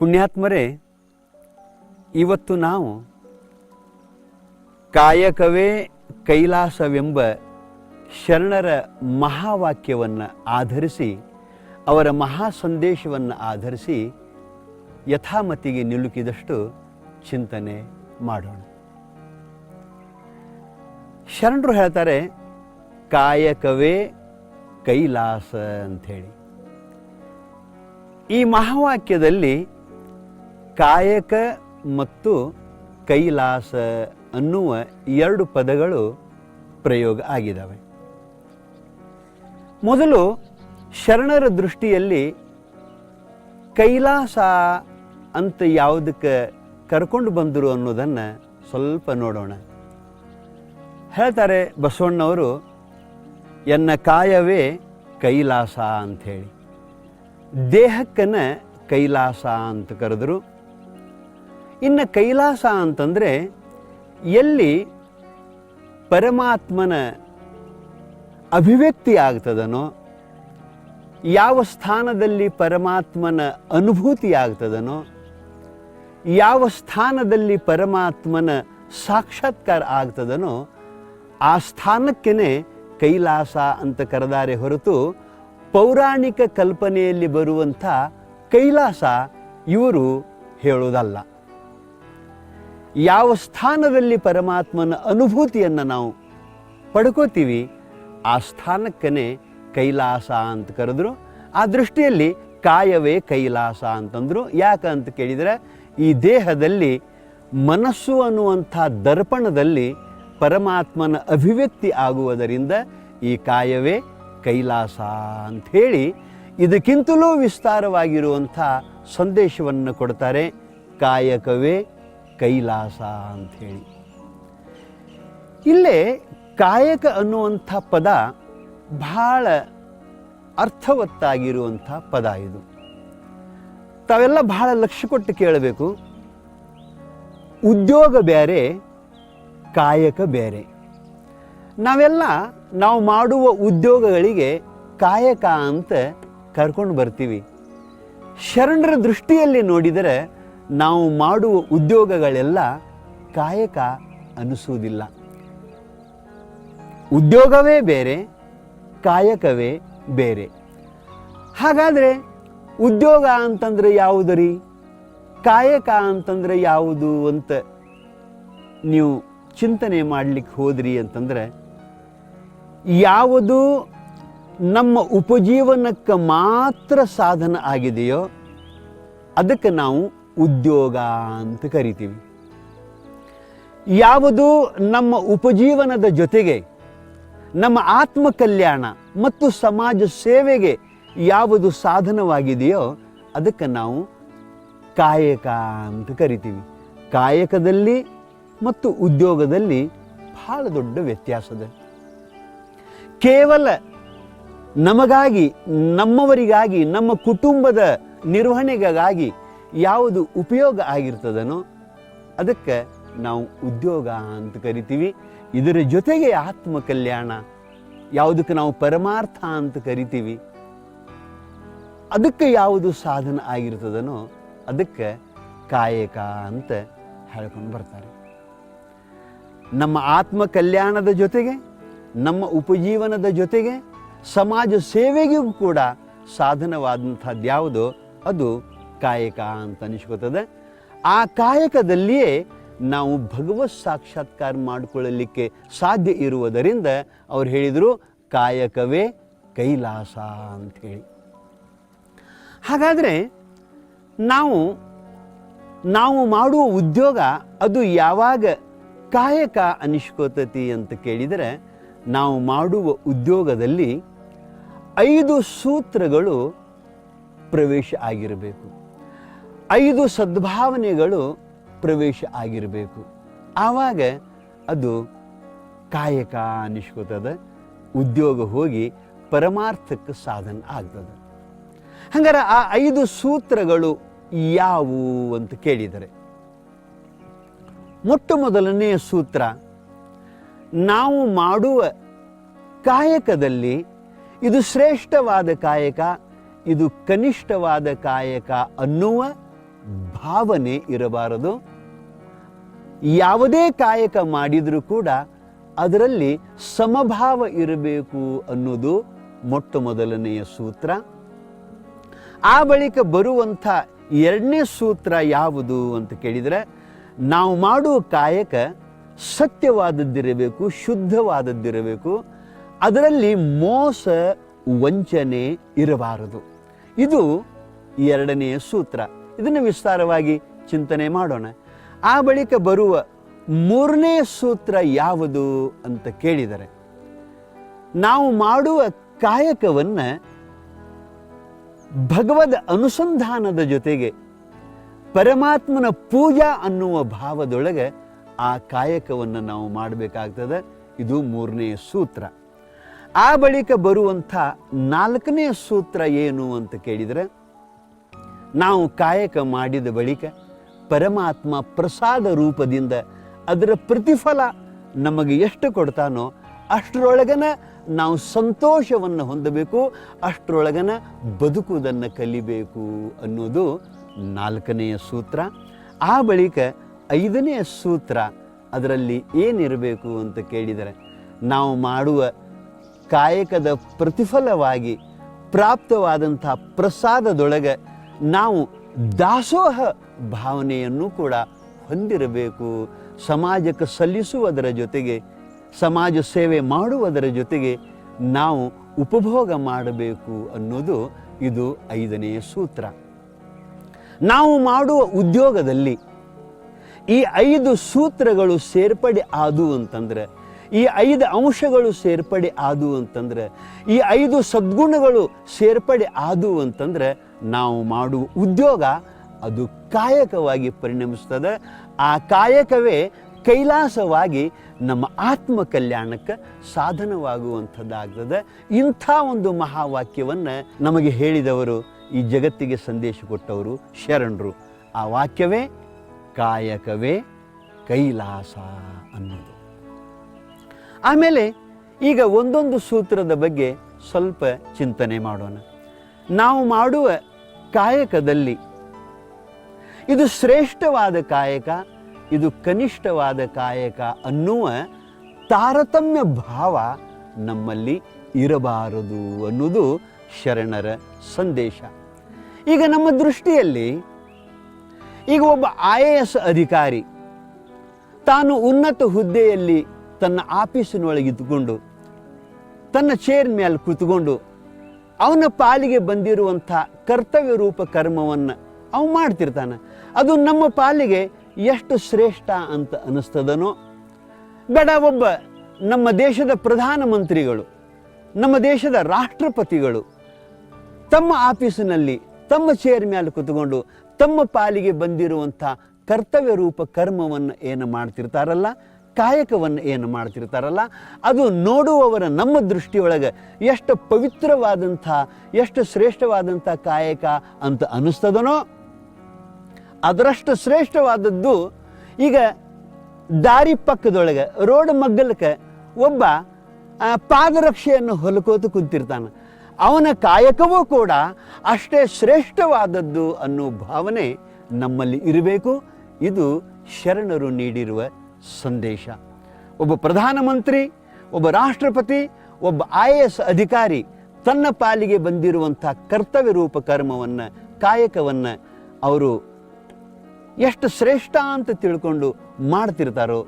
ಪುಣ್ಯಾತ್ಮರೇ, ಇವತ್ತು ನಾವು ಕಾಯಕವೇ ಕೈಲಾಸವೆಂಬ ಶರಣರ ಮಹಾವಾಕ್ಯವನ್ನು ಆಧರಿಸಿ, ಅವರ ಮಹಾ ಸಂದೇಶವನ್ನು ಆಧರಿಸಿ ಯಥಾಮತಿಗೆ ನಿಲುಕಿದಷ್ಟು ಚಿಂತನೆ ಮಾಡೋಣ. ಶರಣರು ಹೇಳ್ತಾರೆ, ಕಾಯಕವೇ ಕೈಲಾಸ ಅಂಥೇಳಿ. ಈ ಮಹಾವಾಕ್ಯದಲ್ಲಿ ಕಾಯಕ ಮತ್ತು ಕೈಲಾಸ ಅನ್ನುವ ಎರಡು ಪದಗಳು ಪ್ರಯೋಗ ಆಗಿದ್ದಾವೆ. ಮೊದಲು ಶರಣರ ದೃಷ್ಟಿಯಲ್ಲಿ ಕೈಲಾಸ ಅಂತ ಯಾವುದಕ್ಕೆ ಕರ್ಕೊಂಡು ಬಂದರು ಅನ್ನೋದನ್ನು ಸ್ವಲ್ಪ ನೋಡೋಣ. ಹೇಳ್ತಾರೆ ಬಸವಣ್ಣವರು, ಎನ್ನ ಕಾಯವೇ ಕೈಲಾಸ ಅಂಥೇಳಿ. ದೇಹಕ್ಕನ ಕೈಲಾಸ ಅಂತ ಕರೆದರು. ಇನ್ನು ಕೈಲಾಸ ಅಂತಂದರೆ ಎಲ್ಲಿ ಪರಮಾತ್ಮನ ಅಭಿವ್ಯಕ್ತಿ ಆಗ್ತದನೋ, ಯಾವ ಸ್ಥಾನದಲ್ಲಿ ಪರಮಾತ್ಮನ ಅನುಭೂತಿ ಆಗ್ತದನೋ, ಯಾವ ಸ್ಥಾನದಲ್ಲಿ ಪರಮಾತ್ಮನ ಸಾಕ್ಷಾತ್ಕಾರ ಆಗ್ತದನೋ, ಆ ಸ್ಥಾನಕ್ಕೇ ಕೈಲಾಸ ಅಂತ ಕರೆದಾರೆ ಹೊರತು ಪೌರಾಣಿಕ ಕಲ್ಪನೆಯಲ್ಲಿ ಬರುವಂಥ ಕೈಲಾಸ ಇವರು ಹೇಳೋದಲ್ಲ ಯಾವ ಸ್ಥಾನದಲ್ಲಿ ಪರಮಾತ್ಮನ ಅನುಭೂತಿಯನ್ನು ನಾವು ಪಡ್ಕೋತೀವಿ, ಆ ಸ್ಥಾನಕ್ಕೇ ಕೈಲಾಸ ಅಂತ ಕರೆದ್ರು. ಆ ದೃಷ್ಟಿಯಲ್ಲಿ ಕಾಯವೇ ಕೈಲಾಸ ಅಂತಂದರು. ಯಾಕೆ ಅಂತ ಕೇಳಿದರೆ, ಈ ದೇಹದಲ್ಲಿ ಮನಸ್ಸು ಅನ್ನುವಂಥ ದರ್ಪಣದಲ್ಲಿ ಪರಮಾತ್ಮನ ಅಭಿವ್ಯಕ್ತಿ ಆಗುವುದರಿಂದ ಈ ಕಾಯವೇ ಕೈಲಾಸ ಅಂಥೇಳಿ ಇದಕ್ಕಿಂತಲೂ ವಿಸ್ತಾರವಾಗಿರುವಂಥ ಸಂದೇಶವನ್ನು ಕೊಡ್ತಾರೆ ಕಾಯಕವೇ ಕೈಲಾಸ ಅಂಥೇಳಿ. ಇಲ್ಲೇ ಕಾಯಕ ಅನ್ನುವಂಥ ಪದ ಬಹಳ ಅರ್ಥವತ್ತಾಗಿರುವಂಥ ಪದ ಇದು. ತಾವೆಲ್ಲ ಬಹಳ ಲಕ್ಷ್ಯ ಕೊಟ್ಟು ಕೇಳಬೇಕು. ಉದ್ಯೋಗ ಬೇರೆ, ಕಾಯಕ ಬೇರೆ. ನಾವೆಲ್ಲ ನಾವು ಮಾಡುವ ಉದ್ಯೋಗಗಳಿಗೆ ಕಾಯಕ ಅಂತ ಕರ್ಕೊಂಡು ಬರ್ತೀವಿ. ಶರಣರ ದೃಷ್ಟಿಯಲ್ಲಿ ನೋಡಿದರೆ ನಾವು ಮಾಡುವ ಉದ್ಯೋಗಗಳೆಲ್ಲ ಕಾಯಕ ಅನಿಸುವುದಿಲ್ಲ. ಉದ್ಯೋಗವೇ ಬೇರೆ, ಕಾಯಕವೇ ಬೇರೆ. ಹಾಗಾದರೆ ಉದ್ಯೋಗ ಅಂತಂದ್ರೆ ಯಾವುದು ರೀ? ಕಾಯಕ ಅಂತಂದ್ರೆ ಯಾವುದು ಅಂತ ನೀವು ಚಿಂತನೆ ಮಾಡಲಿಕ್ಕೆ ಹೋದ್ರಿ ಅಂತಂದ್ರೆ, ಯಾವುದು ನಮ್ಮ ಉಪಜೀವನಕ್ಕೆ ಮಾತ್ರ ಸಾಧನ ಆಗಿದೆಯೋ ಅದಕ್ಕೆ ನಾವು ಉದ್ಯೋಗ ಅಂತ ಕರಿತೀವಿ. ಯಾವುದು ನಮ್ಮ ಉಪಜೀವನದ ಜೊತೆಗೆ, ನಮ್ಮ ಆತ್ಮ ಕಲ್ಯಾಣ ಮತ್ತು ಸಮಾಜ ಸೇವೆಗೆ ಯಾವುದು ಸಾಧನವಾಗಿದೆಯೋ ಅದಕ್ಕೆ ನಾವು ಕಾಯಕ ಅಂತ ಕರಿತೀವಿ. ಕಾಯಕದಲ್ಲಿ ಮತ್ತು ಉದ್ಯೋಗದಲ್ಲಿ ಬಹಳ ದೊಡ್ಡ ವ್ಯತ್ಯಾಸದ ಕೇವಲ ನಮಗಾಗಿ, ನಮ್ಮವರಿಗಾಗಿ, ನಮ್ಮ ಕುಟುಂಬದ ನಿರ್ವಹಣೆಗಾಗಿ ಯಾವುದು ಉಪಯೋಗ ಆಗಿರ್ತದನೋ ಅದಕ್ಕೆ ನಾವು ಉದ್ಯೋಗ ಅಂತ ಕರಿತೀವಿ. ಇದರ ಜೊತೆಗೆ ಆತ್ಮ ಕಲ್ಯಾಣ ಯಾವುದಕ್ಕೆ ನಾವು ಪರಮಾರ್ಥ ಅಂತ ಕರಿತೀವಿ. ಅದಕ್ಕೆ ಯಾವುದು ಸಾಧನ ಆಗಿರ್ತದನೋ ಅದಕ್ಕೆ ಕಾಯಕ ಅಂತ ಹೇಳ್ಕೊಂಡು ಬರ್ತಾರೆ. ನಮ್ಮ ಆತ್ಮ ಕಲ್ಯಾಣದ ಜೊತೆಗೆ, ನಮ್ಮ ಉಪಜೀವನದ ಜೊತೆಗೆ, ಸಮಾಜ ಸೇವೆಗೂ ಕೂಡ ಸಾಧನವಾದಂಥದ್ದು ಯಾವುದೋ ಅದು ಕಾಯಕ ಅಂತ ಅನಿಸ್ಕೋತದೆ. ಆ ಕಾಯಕದಲ್ಲಿಯೇ ನಾವು ಭಗವತ್ ಸಾಕ್ಷಾತ್ಕಾರ ಮಾಡಿಕೊಳ್ಳಲಿಕ್ಕೆ ಸಾಧ್ಯ ಇರುವುದರಿಂದ ಅವ್ರು ಹೇಳಿದರು, ಕಾಯಕವೇ ಕೈಲಾಸ ಅಂಥೇಳಿ ಹಾಗಾದರೆ ನಾವು ನಾವು ಮಾಡುವ ಉದ್ಯೋಗ ಅದು ಯಾವಾಗ ಕಾಯಕ ಅನಿಸ್ಕೋತತಿ ಅಂತ ಕೇಳಿದರೆ, ನಾವು ಮಾಡುವ ಉದ್ಯೋಗದಲ್ಲಿ ಐದು ಸೂತ್ರಗಳು ಪ್ರವೇಶ ಆಗಿರಬೇಕು. ಐದು ಸದ್ಭಾವನೆಗಳು ಪ್ರವೇಶ ಆಗಿರಬೇಕು. ಆವಾಗ ಅದು ಕಾಯಕ ಅನಿಸ್ಕೊತದ ಉದ್ಯೋಗ ಹೋಗಿ ಪರಮಾರ್ಥಕ್ಕೆ ಸಾಧನ ಆಗ್ತದೆ. ಹಂಗಾರೆ ಆ ಐದು ಸೂತ್ರಗಳು ಯಾವುವು ಅಂತ ಕೇಳಿದರೆ, ಮೊಟ್ಟ ಮೊದಲನೆಯ ಸೂತ್ರ, ನಾವು ಮಾಡುವ ಕಾಯಕದಲ್ಲಿ ಇದು ಶ್ರೇಷ್ಠವಾದ ಕಾಯಕ, ಇದು ಕನಿಷ್ಠವಾದ ಕಾಯಕ ಅನ್ನುವ ಭಾವನೆ ಇರಬಾರದು. ಯಾವುದೇ ಕಾಯಕ ಮಾಡಿದರೂ ಕೂಡ ಅದರಲ್ಲಿ ಸಮಭಾವ ಇರಬೇಕು ಅನ್ನೋದು ಮೊಟ್ಟ ಮೊದಲನೆಯ ಸೂತ್ರ. ಆ ಬಳಿಕ ಬರುವಂಥ ಎರಡನೇ ಸೂತ್ರ ಯಾವುದು ಅಂತ ಕೇಳಿದರೆ, ನಾವು ಮಾಡುವ ಕಾಯಕ ಸತ್ಯವಾದದ್ದಿರಬೇಕು, ಶುದ್ಧವಾದದ್ದಿರಬೇಕು. ಅದರಲ್ಲಿ ಮೋಸ, ವಂಚನೆ ಇರಬಾರದು. ಇದು ಎರಡನೆಯ ಸೂತ್ರ. ಇದನ್ನು ವಿಸ್ತಾರವಾಗಿ ಚಿಂತನೆ ಮಾಡೋಣ. ಆ ಬಳಿಕ ಬರುವ ಮೂರನೇ ಸೂತ್ರ ಯಾವುದು ಅಂತ ಕೇಳಿದರೆ, ನಾವು ಮಾಡುವ ಕಾಯಕವನ್ನು ಭಗವದ್ ಅನುಸಂಧಾನದ ಜೊತೆಗೆ ಪರಮಾತ್ಮನ ಪೂಜಾ ಅನ್ನುವ ಭಾವದೊಳಗೆ ಆ ಕಾಯಕವನ್ನು ನಾವು ಮಾಡಬೇಕಾಗ್ತದೆ. ಇದು ಮೂರನೇ ಸೂತ್ರ. ಆ ಬಳಿಕ ಬರುವಂಥ ನಾಲ್ಕನೇ ಸೂತ್ರ ಏನು ಅಂತ ಕೇಳಿದರೆ ನಾವು ಕಾಯಕ ಮಾಡಿದ ಬಳಿಕ ಪರಮಾತ್ಮ ಪ್ರಸಾದ ರೂಪದಿಂದ ಅದರ ಪ್ರತಿಫಲ ನಮಗೆ ಎಷ್ಟು ಕೊಡ್ತಾನೋ ಅಷ್ಟರೊಳಗನ ನಾವು ಸಂತೋಷವನ್ನು ಹೊಂದಬೇಕು, ಅಷ್ಟರೊಳಗನ ಬದುಕುವುದನ್ನು ಕಲಿಬೇಕು ಅನ್ನೋದು ನಾಲ್ಕನೆಯ ಸೂತ್ರ. ಆ ಬಳಿಕ ಐದನೆಯ ಸೂತ್ರ ಅದರಲ್ಲಿ ಏನಿರಬೇಕು ಅಂತ ಕೇಳಿದರೆ, ನಾವು ಮಾಡುವ ಕಾಯಕದ ಪ್ರತಿಫಲವಾಗಿ ಪ್ರಾಪ್ತವಾದಂಥ ಪ್ರಸಾದದೊಳಗೆ ನಾವು ದಾಸೋಹ ಭಾವನೆಯನ್ನು ಕೂಡ ಹೊಂದಿರಬೇಕು. ಸಮಾಜಕ್ಕೆ ಸಲ್ಲಿಸುವುದರ ಜೊತೆಗೆ, ಸಮಾಜ ಸೇವೆ ಮಾಡುವುದರ ಜೊತೆಗೆ ನಾವು ಉಪಭೋಗ ಮಾಡಬೇಕು ಅನ್ನೋದು ಇದು ಐದನೆಯ ಸೂತ್ರ. ನಾವು ಮಾಡುವ ಉದ್ಯೋಗದಲ್ಲಿ ಈ ಐದು ಸೂತ್ರಗಳು ಸೇರ್ಪಡೆ ಆದು ಅಂತಂದ್ರೆ, ಈ ಐದು ಅಂಶಗಳು ಸೇರ್ಪಡೆ ಆದು ಅಂತಂದ್ರೆ, ಈ ಐದು ಸದ್ಗುಣಗಳು ಸೇರ್ಪಡೆ ಆದು ಅಂತಂದ್ರೆ ನಾವು ಮಾಡುವ ಉದ್ಯೋಗ ಅದು ಕಾಯಕವಾಗಿ ಪರಿಣಮಿಸ್ತದೆ ಆ ಕಾಯಕವೇ ಕೈಲಾಸವಾಗಿ ನಮ್ಮ ಆತ್ಮ ಕಲ್ಯಾಣಕ್ಕೆ ಸಾಧನವಾಗುವಂಥದ್ದಾಗ್ತದೆ. ಇಂಥ ಒಂದು ಮಹಾವಾಕ್ಯವನ್ನು ನಮಗೆ ಹೇಳಿದವರು, ಈ ಜಗತ್ತಿಗೆ ಸಂದೇಶ ಕೊಟ್ಟವರು ಶರಣರು. ಆ ವಾಕ್ಯವೇ ಕಾಯಕವೇ ಕೈಲಾಸ ಅನ್ನೋದು. ಆಮೇಲೆ ಈಗ ಒಂದೊಂದು ಸೂತ್ರದ ಬಗ್ಗೆ ಸ್ವಲ್ಪ ಚಿಂತನೆ ಮಾಡೋಣ. ನಾವು ಮಾಡುವ ಕಾಯಕದಲ್ಲಿ ಇದು ಶ್ರೇಷ್ಠವಾದ ಕಾಯಕ, ಇದು ಕನಿಷ್ಠವಾದ ಕಾಯಕ ಅನ್ನುವ ತಾರತಮ್ಯ ಭಾವ ನಮ್ಮಲ್ಲಿ ಇರಬಾರದು ಅನ್ನೋದು ಶರಣರ ಸಂದೇಶ. ಈಗ ನಮ್ಮ ದೃಷ್ಟಿಯಲ್ಲಿ ಈಗ ಒಬ್ಬ ಐ ಎ ಎಸ್ ಅಧಿಕಾರಿ ತಾನು ಉನ್ನತ ಹುದ್ದೆಯಲ್ಲಿ ತನ್ನ ಆಫೀಸಿನೊಳಗೆ ಇದ್ದುಕೊಂಡು ತನ್ನ ಚೇರ್ ಮೇಲೆ ಕೂತ್ಕೊಂಡು ಅವನ ಪಾಲಿಗೆ ಬಂದಿರುವಂಥ ಕರ್ತವ್ಯ ರೂಪ ಕರ್ಮವನ್ನು ಅವನು ಮಾಡ್ತಿರ್ತಾನೆ. ಅದು ನಮ್ಮ ಪಾಲಿಗೆ ಎಷ್ಟು ಶ್ರೇಷ್ಠ ಅಂತ ಅನ್ನಿಸ್ತದನೋ? ಬೇಡ, ಒಬ್ಬ ನಮ್ಮ ದೇಶದ ಪ್ರಧಾನಮಂತ್ರಿಗಳು, ನಮ್ಮ ದೇಶದ ರಾಷ್ಟ್ರಪತಿಗಳು ತಮ್ಮ ಆಫೀಸಿನಲ್ಲಿ ತಮ್ಮ ಚೇರ್ ಮೇಲೆ ಕೂತ್ಕೊಂಡು ತಮ್ಮ ಪಾಲಿಗೆ ಬಂದಿರುವಂಥ ಕರ್ತವ್ಯ ರೂಪ ಕರ್ಮವನ್ನು ಏನು ಮಾಡ್ತಿರ್ತಾರಲ್ಲ? ಕಾಯಕವನ್ನು ಏನು ಮಾಡ್ತಿರ್ತಾರಲ್ಲ, ಅದು ನೋಡುವವರ ನಮ್ಮ ದೃಷ್ಟಿಯೊಳಗೆ ಎಷ್ಟು ಪವಿತ್ರವಾದಂಥ, ಎಷ್ಟು ಶ್ರೇಷ್ಠವಾದಂಥ ಕಾಯಕ ಅಂತ ಅನ್ನಿಸ್ತದನೋ, ಅದರಷ್ಟು ಶ್ರೇಷ್ಠವಾದದ್ದು ಈಗ ದಾರಿ ಪಕ್ಕದೊಳಗೆ, ರೋಡ್ ಮಗ್ಗಲಕ್ಕೆ ಒಬ್ಬ ಪಾದರಕ್ಷೆಯನ್ನು ಹೊಲಕೋತು ಕುಂತಿರ್ತಾನೆ. ಅವನ ಕಾಯಕವೂ ಕೂಡ ಅಷ್ಟೇ ಶ್ರೇಷ್ಠವಾದದ್ದು ಅನ್ನೋ ಭಾವನೆ ನಮ್ಮಲ್ಲಿ ಇರಬೇಕು. ಇದು ಶರಣರು ನೀಡಿರುವ ಸಂದೇಶ. ಒಬ್ಬ ಪ್ರಧಾನಮಂತ್ರಿ, ಒಬ್ಬ ರಾಷ್ಟ್ರಪತಿ, ಒಬ್ಬ ಐ ಎಸ್ ಅಧಿಕಾರಿ ತನ್ನ ಪಾಲಿಗೆ ಬಂದಿರುವಂಥ ಕರ್ತವ್ಯ ರೂಪ ಕರ್ಮವನ್ನು, ಕಾಯಕವನ್ನು ಅವರು ಎಷ್ಟು ಶ್ರೇಷ್ಠ ಅಂತ ತಿಳ್ಕೊಂಡು ಮಾಡ್ತಿರ್ತಾರೋ,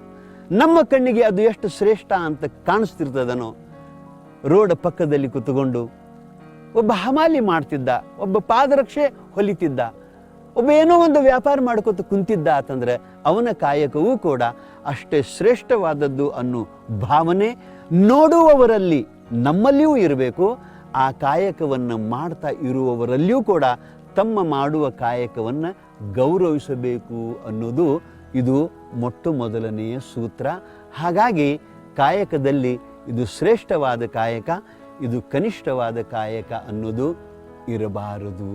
ನಮ್ಮ ಕಣ್ಣಿಗೆ ಅದು ಎಷ್ಟು ಶ್ರೇಷ್ಠ ಅಂತ ಕಾಣಿಸ್ತಿರ್ತದನೋ, ರೋಡ್ ಪಕ್ಕದಲ್ಲಿ ಕೂತ್ಕೊಂಡು ಒಬ್ಬ ಹಮಾಲಿ ಮಾಡ್ತಿದ್ದ, ಒಬ್ಬ ಪಾದರಕ್ಷೆ ಹೊಲಿತಿದ್ದ, ಒಬ್ಬ ಏನೋ ಒಂದು ವ್ಯಾಪಾರ ಮಾಡ್ಕೊತ ಕುಂತಿದ್ದ ಅಂತಂದ್ರೆ ಅವನ ಕಾಯಕವೂ ಕೂಡ ಅಷ್ಟೇ ಶ್ರೇಷ್ಠವಾದದ್ದು ಅನ್ನೋ ಭಾವನೆ ನೋಡುವವರಲ್ಲಿ ನಮ್ಮಲ್ಲಿಯೂ ಇರಬೇಕು. ಆ ಕಾಯಕವನ್ನು ಮಾಡ್ತಾ ಇರುವವರಲ್ಲಿಯೂ ಕೂಡ ತಮ್ಮ ಮಾಡುವ ಕಾಯಕವನ್ನು ಗೌರವಿಸಬೇಕು ಅನ್ನೋದು ಇದು ಮೊಟ್ಟ ಮೊದಲನೆಯ ಸೂತ್ರ. ಹಾಗಾಗಿ ಕಾಯಕದಲ್ಲಿ ಇದು ಶ್ರೇಷ್ಠವಾದ ಕಾಯಕ, ಇದು ಕನಿಷ್ಠವಾದ ಕಾಯಕ ಅನ್ನೋದು ಇರಬಾರದು.